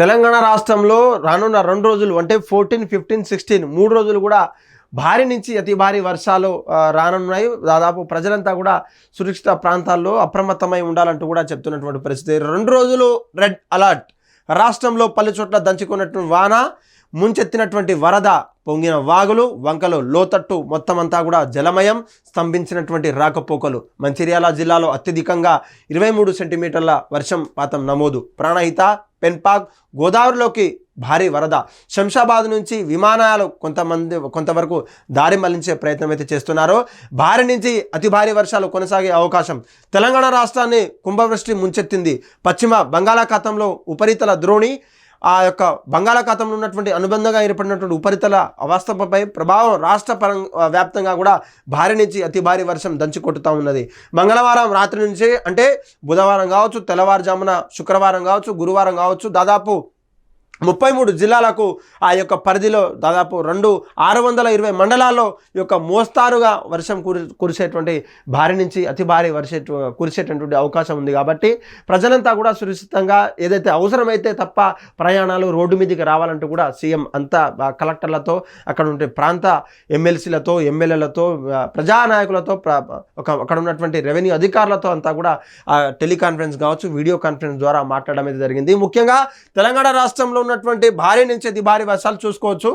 తెలంగాణ రాష్ట్రంలో రానున్న రెండు రోజులు అంటే ఫోర్టీన్ ఫిఫ్టీన్ సిక్స్టీన్ మూడు రోజులు కూడా భారీ నుంచి అతి భారీ వర్షాలు రానున్నాయి. దాదాపు ప్రజలంతా కూడా సురక్షిత ప్రాంతాల్లో అప్రమత్తమై ఉండాలంటూ కూడా చెప్తున్నటువంటి పరిస్థితి. రెండు రోజులు రెడ్ అలర్ట్. రాష్ట్రంలో పలు చోట్ల దంచుకున్నటువంటి వాన. ముంచెత్తినటువంటి వరద పొంగిన వాగులు వంకలు లోతట్టు మొత్తం అంతా కూడా జలమయం స్తంభించినటువంటి రాకపోకలు. మంచిర్యాల జిల్లాలో అత్యధికంగా ఇరవై మూడు సెంటీమీటర్ల వర్షం పాతం నమోదు. ప్రాణహిత పెన్పాక్ గోదావరిలోకి భారీ వరద. శంషాబాద్ నుంచి విమానాలు కొంతమంది కొంతవరకు దారి మళ్ళించే ప్రయత్నం అయితే చేస్తున్నారు. భారీ నుంచి అతి భారీ వర్షాలు కొనసాగే అవకాశం. తెలంగాణ రాష్ట్రాన్ని కుంభవృష్టి ముంచెత్తింది. పశ్చిమ బంగాళాఖాతంలో ఉపరితల ద్రోణి ఆ యొక్క బంగాళాఖాతంలో ఉన్నటువంటి అనుబంధంగా ఏర్పడినటువంటి ఉపరితల అవస్థపై ప్రభావం రాష్ట్ర పరం వ్యాప్తంగా కూడా భారీ నుంచి అతి భారీ వర్షం దంచి కొట్టుతూ ఉన్నది. మంగళవారం రాత్రి నుంచి అంటే బుధవారం కావచ్చు తెల్లవారుజామున శుక్రవారం కావచ్చు గురువారం కావచ్చు దాదాపు ముప్పై మూడు జిల్లాలకు ఆ యొక్క పరిధిలో దాదాపు రెండు ఆరు వందల ఇరవై మండలాల్లో ఈ యొక్క మోస్తారుగా వర్షం కురి కురిసేటువంటి భారీ నుంచి అతి భారీ వర్షే కురిసేటటువంటి అవకాశం ఉంది కాబట్టి ప్రజలంతా కూడా సురక్షితంగా ఏదైతే అవసరమైతే తప్ప ప్రయాణాలు రోడ్డు మీదకి రావాలంటూ కూడా సీఎం అంతా కలెక్టర్లతో అక్కడ ఉండే ప్రాంత ఎమ్మెల్సీలతో ఎమ్మెల్యేలతో ప్రజానాయకులతో ఒక అక్కడ ఉన్నటువంటి రెవెన్యూ అధికారులతో అంతా కూడా టెలికాన్ఫరెన్స్ కావచ్చు వీడియో కాన్ఫరెన్స్ ద్వారా మాట్లాడడం అయితే జరిగింది. ముఖ్యంగా తెలంగాణ రాష్ట్రంలో ఉన్నటువంటి భారీ నుంచి అతి భారీ వర్షాలు చూసుకోవచ్చు.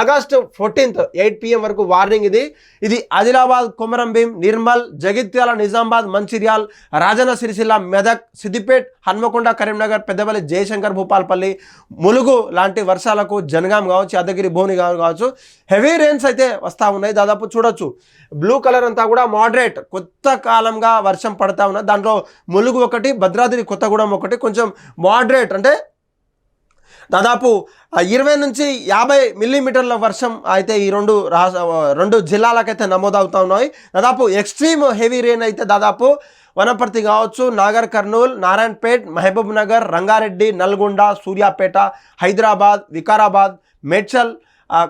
ఆగస్టు ఫోర్టీన్త్ ఎయిట్ పిఎం వరకు వార్నింగ్ ఇది. ఇది ఆదిలాబాద్ కొమరంభీం నిర్మల్ జగిత్యాల నిజామాబాద్ మంచిర్యాల్ రాజన్న సిరిసిల్ల మెదక్ సిద్దిపేట్ హన్మకొండ కరీంనగర్ పెద్దపల్లి జయశంకర్ భూపాల్పల్లి ములుగు లాంటి వర్షాలకు జనగాం కావచ్చు యాదగిరి భువని కావచ్చు. హెవీ రెయిన్స్ అయితే వస్తూ ఉన్నాయి. దాదాపు చూడొచ్చు. బ్లూ కలర్ అంతా కూడా మోడరేట్ కొత్త కాలంగా వర్షం పడతా ఉన్నది. దాంట్లో ములుగు ఒకటి భద్రాద్రి కొత్తగూడెం ఒకటి కొంచెం మోడరేట్ అంటే దాదాపు ఇరవై నుంచి యాభై మిల్లీమీటర్ల వర్షం అయితే ఈ రెండు రాష్ట్ర రెండు జిల్లాలకైతే నమోదవుతా ఉన్నాయి. దాదాపు ఎక్స్ట్రీమ్ హెవీ రెయిన్ అయితే దాదాపు వనపర్తి కావచ్చు నాగర్ కర్నూల్ నారాయణపేట్ మహబూబ్ నగర్ రంగారెడ్డి నల్గొండ సూర్యాపేట హైదరాబాద్ వికారాబాద్ మేడ్చల్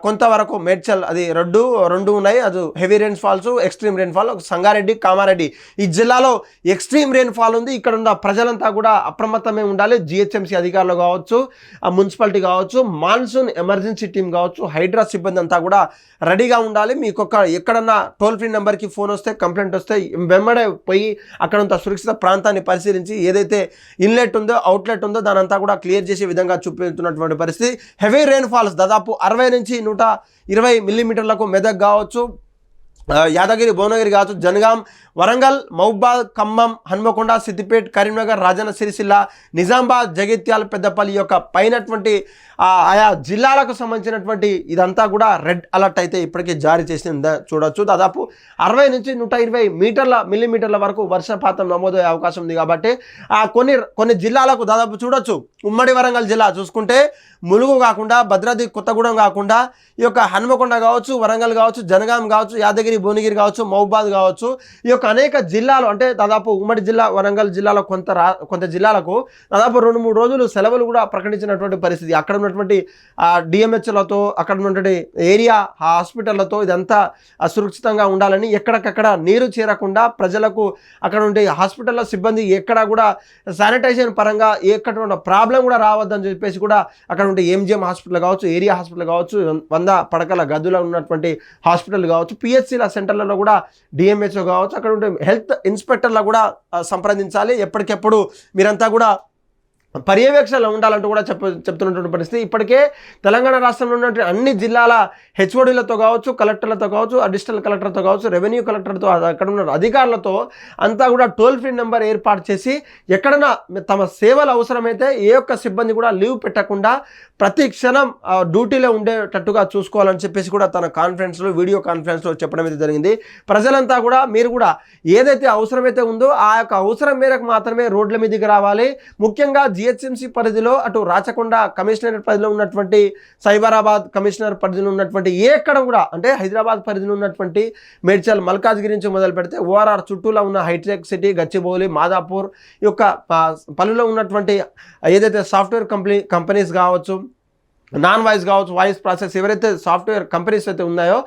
కొంతవరకు మేడ్చల్ అది రెండు రెండు ఉన్నాయి. అది heavy rain falls extreme rain fall Sangareddy Kamareddy. ఈ జిల్లాలో ఎక్స్ట్రీమ్ రెయిన్ ఫాల్ ఉంది. ఇక్కడ ఉన్న ప్రజలంతా కూడా అప్రమత్తమే ఉండాలి. జిహెచ్ఎంసీ అధికారులు కావచ్చు ఆ మున్సిపాలిటీ కావచ్చు మాన్సూన్ ఎమర్జెన్సీ టీం కావచ్చు హైడ్రా సిబ్బంది అంతా కూడా రెడీగా ఉండాలి. మీకు ఒక ఎక్కడన్నా టోల్ ఫ్రీ నెంబర్కి ఫోన్ వస్తే కంప్లైంట్ వస్తే వెంబడే పోయి అక్కడంత సురక్షిత ప్రాంతాన్ని పరిశీలించి ఏదైతే ఇన్లెట్ ఉందో అవుట్లెట్ ఉందో దానంతా కూడా క్లియర్ చేసే విధంగా చూపుతున్నటువంటి పరిస్థితి. హెవీ రెయిన్ ఫాల్స్ దాదాపు అరవై నుంచి నూట ఇరవై మిల్లీమీటర్లకు మెదక్ కావచ్చు యాదగిరి భువనగిరి కావచ్చు జనగాం వరంగల్ మహబాద్ ఖమ్మం హన్మకొండ సిద్దిపేట్ కరీంనగర్ రాజన్న సిరిసిల్ల నిజామాబాద్ జగిత్యాల పెద్దపల్లి యొక్క పైనటువంటి ఆయా జిల్లాలకు సంబంధించినటువంటి ఇదంతా కూడా రెడ్ అలర్ట్ అయితే ఇప్పటికే జారీ చేసింది. చూడొచ్చు. దాదాపు అరవై నుంచి నూట ఇరవై మీటర్ల మిల్లీమీటర్ల వరకు వర్షపాతం నమోదయ్యే అవకాశం ఉంది కాబట్టి ఆ కొన్ని కొన్ని జిల్లాలకు దాదాపు చూడొచ్చు. ఉమ్మడి వరంగల్ జిల్లా చూసుకుంటే ములుగు కాకుండా భద్రాద్రి కొత్తగూడెం కాకుండా ఈ యొక్క హన్మకొండ కావచ్చు వరంగల్ కావచ్చు జనగాం కావచ్చు యాదగిరి భువనగిరి కావచ్చు మహబాద్ కావచ్చు ఈ యొక్క అనేక జిల్లాలు అంటే దాదాపు ఉమ్మడి జిల్లా వరంగల్ జిల్లాలో కొంత రా కొంత జిల్లాలకు దాదాపు రెండు మూడు రోజులు సెలవులు కూడా ప్రకటించినటువంటి పరిస్థితి. అక్కడ ఉన్నటువంటి డిఎంహెచ్లతో అక్కడ ఉన్నటువంటి ఏరియా హాస్పిటళ్ళతో ఇదంతా సురక్షితంగా ఉండాలని ఎక్కడికక్కడ నీరు చేరకుండా ప్రజలకు అక్కడ ఉండే హాస్పిటల్లో సిబ్బంది ఎక్కడ కూడా శానిటైజేషన్ పరంగా ఎక్కడ ప్రాబ్లం కూడా రావద్దని చెప్పేసి కూడా అక్కడ ఉన్నటువంటి ఎంజిఎం హాస్పిటల్ కావచ్చు ఏరియా హాస్పిటల్ కావచ్చు వంద పడకల గదులో ఉన్నటువంటి హాస్పిటల్ కావచ్చు పిహెచ్సిల సెంటర్లలో కూడా డిఎంహెచ్ఓ కావచ్చు అక్కడ ఉండే హెల్త్ ఇన్స్పెక్టర్ల కూడా సంప్రదించాలి. ఎప్పటికెప్పుడు మీరంతా కూడా పర్యవేక్షణలో ఉండాలంటూ కూడా చెప్ప చెప్తున్నటువంటి పరిస్థితి. ఇప్పటికే తెలంగాణ రాష్ట్రంలో ఉన్నటువంటి అన్ని జిల్లాల హెచ్ఓడీలతో కావచ్చు కలెక్టర్లతో కావచ్చు అడిషనల్ కలెక్టర్తో కావచ్చు రెవెన్యూ కలెక్టర్తో అక్కడ ఉన్న అధికారులతో అంతా కూడా టోల్ ఫ్రీ నెంబర్ ఏర్పాటు చేసి ఎక్కడైనా తమ సేవలు అవసరమైతే ఏ ఒక్క సిబ్బంది కూడా లీవ్ పెట్టకుండా ప్రతి క్షణం డ్యూటీలో ఉండేటట్టుగా చూసుకోవాలని చెప్పేసి కూడా తన కాన్ఫరెన్స్లో వీడియో కాన్ఫరెన్స్లో చెప్పడం అయితే జరిగింది. ప్రజలంతా కూడా మీరు కూడా ఏదైతే అవసరమైతే ఉందో ఆ యొక్క అవసరం మేరకు మాత్రమే రోడ్ల మీదకి రావాలి. ముఖ్యంగా జిహెచ్ఎంసీ పరిధిలో అటు రాచకొండ కమిషనర్ పరిధిలో ఉన్నటువంటి సైబరాబాద్ కమిషనర్ పరిధిలో ఉన్నటువంటి ఏ ఎక్కడ కూడా అంటే హైదరాబాద్ పరిధిలో ఉన్నటువంటి మేడ్చల్ మల్కాజ్గిరి నుంచి మొదలు పెడితే ఓఆర్ఆర్ చుట్టూలో ఉన్న హైటెక్ సిటీ గచ్చిబౌలి మాదాపూర్ ఈ యొక్క ప- పల్లెలో ఉన్నటువంటి ఏదైతే సాఫ్ట్వేర్ కంపెనీ కంపెనీస్ కావచ్చు నాన్ వాయిస్ కావచ్చు వాయిస్ ప్రాసెస్ ఎవరైతే సాఫ్ట్వేర్ కంపెనీస్ అయితే ఉన్నాయో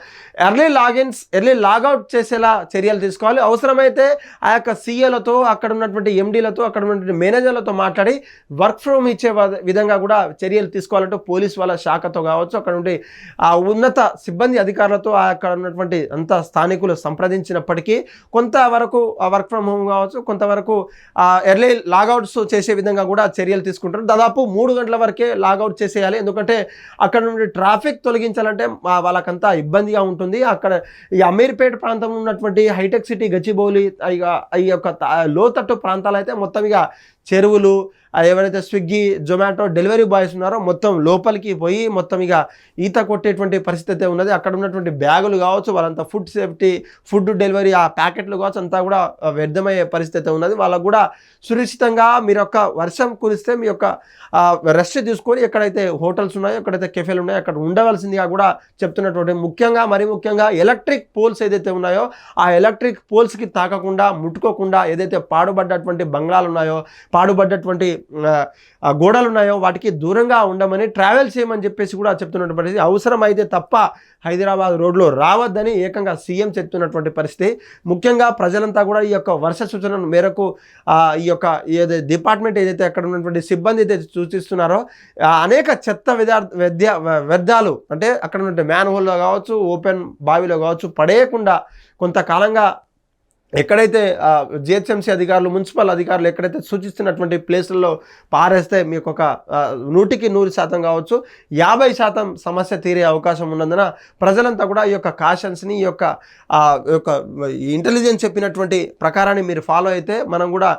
ఎర్లీ లాగిన్స్ ఎర్లీ లాగౌట్ చేసేలా చర్యలు తీసుకోవాలి. అవసరమైతే ఆ యొక్క సీఏలతో అక్కడ ఉన్నటువంటి ఎండీలతో అక్కడ ఉన్నటువంటి మేనేజర్లతో మాట్లాడి వర్క్ ఫ్రమ్ ఇచ్చే విధంగా కూడా చర్యలు తీసుకోవాలంటే పోలీస్ వాళ్ళ శాఖతో కావచ్చు అక్కడ నుండి ఆ ఉన్నత సిబ్బంది అధికారులతో ఆ అక్కడ ఉన్నటువంటి అంత స్థానికులు సంప్రదించినప్పటికీ కొంతవరకు వర్క్ ఫ్రమ్ హోమ్ కావచ్చు కొంతవరకు ఎర్లీ లాగౌట్స్ చేసే విధంగా కూడా చర్యలు తీసుకుంటారు. దాదాపు మూడు గంటల వరకే లాగౌట్ చేసేయాలి. ఎందుకంటే అక్కడ నుండి ట్రాఫిక్ తొలగించాలంటే మా- వాళ్ళకంతా ఇబ్బందిగా ఉంటుంది. అక్కడ ఈ అమీర్పేట ప్రాంతంలో ఉన్నటువంటి హైటెక్ సిటీ గచ్చిబౌలి ఇక ఈ యొక్క లోతట్టు ప్రాంతాలు అయితే మొత్తం ఇక చెరువులు ఎవరైతే స్విగ్గీ జొమాటో డెలివరీ బాయ్స్ ఉన్నారో మొత్తం లోపలికి పోయి మొత్తం ఇక ఈత కొట్టేటువంటి పరిస్థితి అయితే ఉన్నది. అక్కడ ఉన్నటువంటి బ్యాగులు కావచ్చు వాళ్ళంతా ఫుడ్ సేఫ్టీ ఫుడ్ డెలివరీ ఆ ప్యాకెట్లు కావచ్చు అంతా కూడా వ్యర్థమయ్యే పరిస్థితి అయితే ఉన్నది. వాళ్ళకు కూడా సురక్షితంగా మీరు యొక్క వర్షం కురిస్తే మీ యొక్క రెస్ట్ తీసుకొని ఎక్కడైతే హోటల్స్ ఉన్నాయో ఎక్కడైతే కెఫేలు ఉన్నాయో అక్కడ ఉండవలసిందిగా కూడా చెప్తున్నటువంటి ముఖ్యంగా మరి ముఖ్యంగా ఎలక్ట్రిక్ పోల్స్ ఏదైతే ఉన్నాయో ఆ ఎలక్ట్రిక్ పోల్స్కి తాకకుండా ముట్టుకోకుండా ఏదైతే పాడుబడ్డటువంటి బంగ్లాలు ఉన్నాయో పాడుబడ్డటువంటి గోడలు ఉన్నాయో వాటికి దూరంగా ఉండమని ట్రావెల్ చేయమని చెప్పేసి కూడా చెప్తున్నటువంటి పరిస్థితి. అవసరం అయితే తప్ప హైదరాబాద్ రోడ్లో రావద్దని ఏకంగా సీఎం చెప్తున్నటువంటి పరిస్థితి. ముఖ్యంగా ప్రజలంతా కూడా ఈ యొక్క వర్ష సూచన మేరకు ఈ యొక్క ఏదైతే డిపార్ట్మెంట్ ఏదైతే అక్కడ ఉన్నటువంటి సిబ్బంది అయితే సూచిస్తున్నారో అనేక చెత్త విద్యార్థ వ్యర్థాలు అంటే అక్కడ ఉన్నటువంటి మ్యాన్ హోల్లో కావచ్చు ఓపెన్ బావిలో కావచ్చు పడేయకుండా కొంతకాలంగా ఎక్కడైతే జిహెచ్ఎంసీ అధికారులు మున్సిపల్ అధికారులు ఎక్కడైతే సూచిస్తున్నటువంటి ప్లేసుల్లో పారేస్తే మీకు ఒక నూటికి నూరు శాతం కావచ్చు యాభై శాతం సమస్య తీరే అవకాశం ఉన్నందున ప్రజలంతా కూడా ఈ యొక్క కాషన్స్ని ఈ యొక్క యొక్క ఇంటెలిజెన్స్ చెప్పినటువంటి ప్రకారాన్ని మీరు ఫాలో అయితే మనం కూడా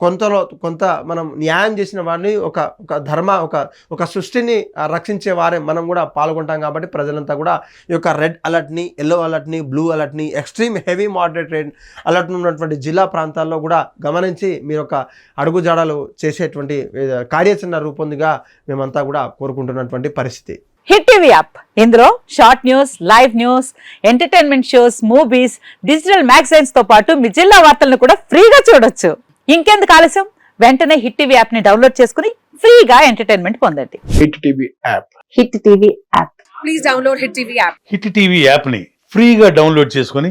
కొంతలో కొంత మనం న్యాయం చేసిన వారిని ఒక ఒక ధర్మ ఒక ఒక సృష్టిని రక్షించే వారే మనం కూడా పాల్గొంటాం కాబట్టి ప్రజలంతా కూడా ఈ యొక్క రెడ్ అలర్ట్ని ఎల్లో అలర్ట్ని బ్లూ అలర్ట్ని ఎక్స్ట్రీమ్ హెవీ మోడరేట్ రెడ్ ఉన్నటువంటి జిల్లా ప్రాంతాల్లో కూడా గమనించి మీరు ఒక అడుగుజాడలు చేసేటువంటి కార్యాచరణ రూపొందిగా మేమంతా కూడా కోరుకుంటున్నటువంటి పరిస్థితి. Hit TV app. ఇందులో short news live news entertainment shows movies digital మ్యాగజైన్స్తో పాటు మీ జిల్లా వార్తలను కూడా ఫ్రీగా చూడొచ్చు. ఇంకెందుకు ఆలస్యం? వెంటనే హిట్ టీవీ యాప్ని డౌన్లోడ్ చేసుకుని ఫ్రీగా ఎంటర్టైన్మెంట్ పొందండి. Hit TV app. Hit TV app. Please download Hit TV app. Hit TV యాప్ని ఫ్రీగా డౌన్లోడ్ చేసుకొని